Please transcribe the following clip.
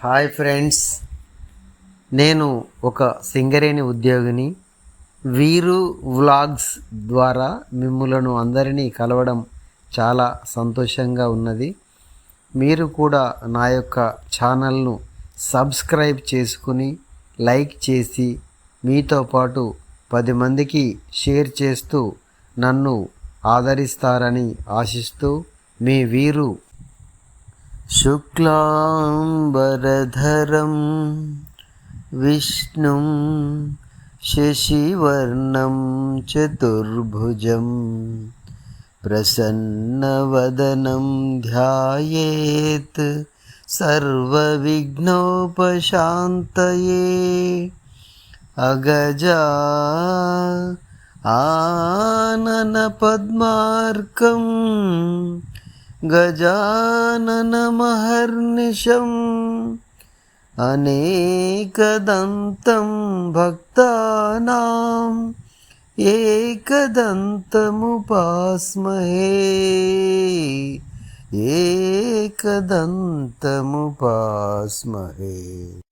Hi friends. నేను ఒక సింగరేణి ఉద్యోగిని. వీరు వ్లాగ్స్ ద్వారా మిమ్ములను అందరినీ కలవడం చాలా సంతోషంగా ఉన్నది. మీరు కూడా నా యొక్క ఛానల్ను సబ్స్క్రైబ్ చేసుకుని లైక్ చేసి మీతో పాటు పది మందికి షేర్ చేస్తూ నన్ను ఆదరిస్తారని ఆశిస్తూ మీ వీరు శుక్లాంబరధరం విష్ణుం శశివర్ణం చతుర్భుజం. ప్రసన్నవదనం ధ్యాయేత్ సర్వవిఘ్నోపశాంతయే. అగజా ఆనన गजाननमहर्निशम् अनेकदन्तं भक्तानाम् एकदन्तमुपास्महे। एकदन्तमुपास्महे।